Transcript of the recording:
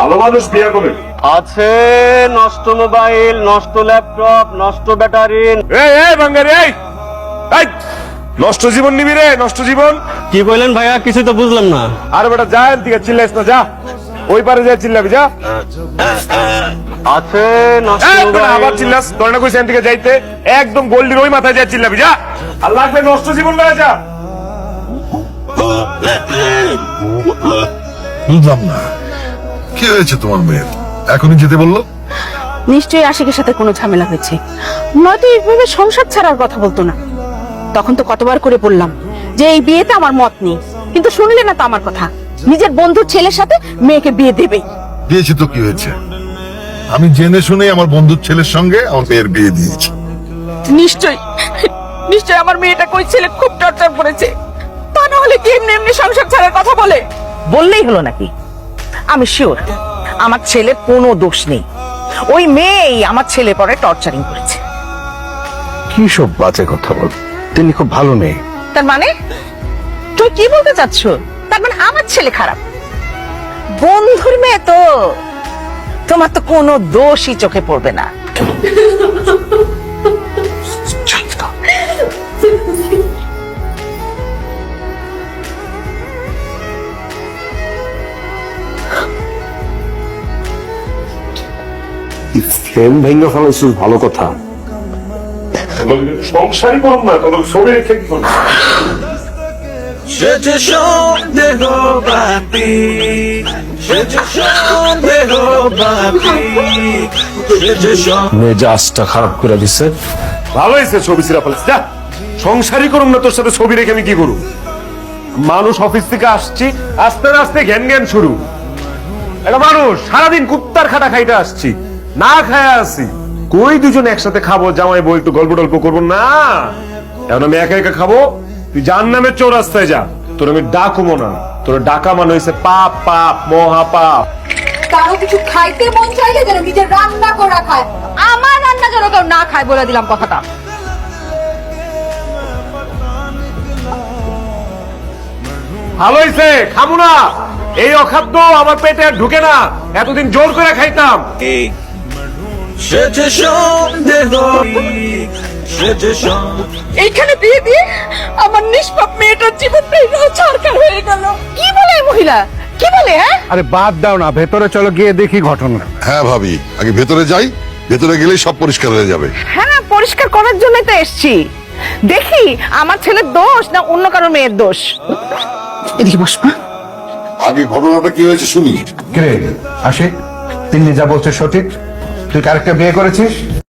ভালো মানুষ বিয়ে করে আছে নষ্ট মোবাইল নষ্ট ল্যাপটপ নষ্ট ব্যাটারি। এই এই বাঙ্গারি এই এই নষ্ট জীবন নিবি রে নষ্ট জীবন। কি বললেন ভাইয়া? কিছু তো বুঝলাম না। আর বেটা যা চিল্লাইস না যা। ওই পারে যা চিল্লাবি যা। আছে নষ্ট আবার চিল্লাস তোর না কইছে যাইতে। একদম গোল্ডির ওই মাথায় যা চিল্লাবি যা। আর লাগবে নষ্ট জীবন লয়ে যা। বুঝলাম না। কি হয়েছে তোমার মেয়ের? এখনই যেতে বলল? নিশ্চয়ই আশিকের সাথে কোনো ঝামেলা হয়েছে। নয়তো এইভাবে সংসার ছাড়ার কথা বলতো না। তখন তো কতবার করে বললাম যে এই বিয়েতে আমার মত নেই। কিন্তু শুনলে না তো আমার কথা। নিজের বন্ধুর ছেলের সাথে মেয়েকে বিয়ে দেবে দিয়েছি তো কি হয়েছে? আমি জেনে শুনে আমার বন্ধুর ছেলের সঙ্গে আমার মেয়ের বিয়ে দিয়েছি। নিশ্চয়ই। নিশ্চয়ই আমার মেয়েটা কই ছেলে খুব টর্চার করেছে। তা না হলে কি এমনি এমনি সংসার ছাড়ার কথা বলে? বললেই হলো নাকি? আমি শিওর আমার ছেলের কোনো দোষ নেই। ওই মেয়েই আমার ছেলে পরে টর্চারিং করেছে। কি সব বাজে কথা বল। তিনি খুব ভালো মেয়ে। তার মানে? তুই কি বলতে চাচ্ছ? তার মানে আমার ছেলে খারাপ। বন্ধুর মেয়ে তো। তোমার তো কোনো দোষই চোখে পড়বে না। ফ্রেম ভেঙে ফেলাইছিস ভালো কথা। সংসারই করুন না তোর ছবি রেখে কি করবি? সেজে সন্দেহ বাপি সেজে সন্দেহ বাপি সেজে মেজাজটা খারাপ করে দিছে। ভালো হয়েছে ছবি সিরা ফেলেছে। যা সংসারই করুন না তোর সাথে ছবি রেখে আমি কি করু? মানুষ অফিস থেকে আসছি আস্তে আস্তে জ্ঞান জ্ঞান শুরু। একটা মানুষ সারাদিন কুত্তার খাটা খাইতে আসছি। না খায় আসি কই দুজন একসাথে খাব? জামাই বউ একটু গল্প টল্প করব না। এখন আমি একা একা খাব। তুই যার নামে চোর রাস্তায় যা। তোর আমি ডাকুমো না। তোর ডাকা মানে হয়েছে পাপ পাপ মহা পাপ। কারও কিছু খাইতে মন চাইলে যেন নিজের রান্না করা খায়। আমার রান্না যেন কেউ না খায় বলে দিলাম কথাটা। ভালো হয়েছে খাব না। এই অখাদ্য আমার পেটে আর ঢুকে না। এতদিন জোর করে খাইতাম। এইখানে বিয়ে দিয়ে আমার নিষ্পাপ মেয়েটার জীবনটাই ছাড়কার হয়ে গেল। কি বলে মহিলা? কি বলে হ্যাঁ? আরে বাদ দাও না ভেতরে চলো গিয়ে দেখি ঘটনা। হ্যাঁ ভাবি আগে ভেতরে যাই ভেতরে গেলেই সব পরিষ্কার হয়ে যাবে। হ্যাঁ পরিষ্কার করার জন্যই তো এসছি। দেখি আমার ছেলের দোষ না অন্য কারও মেয়ের দোষ? এদিকে বস মা। আগে ঘটনাটা কি হয়েছে শুনি। কিরে আসে। তিনি যা বলছে সঠিক। তুই কারেক্টটা বিয়ে করেছিস?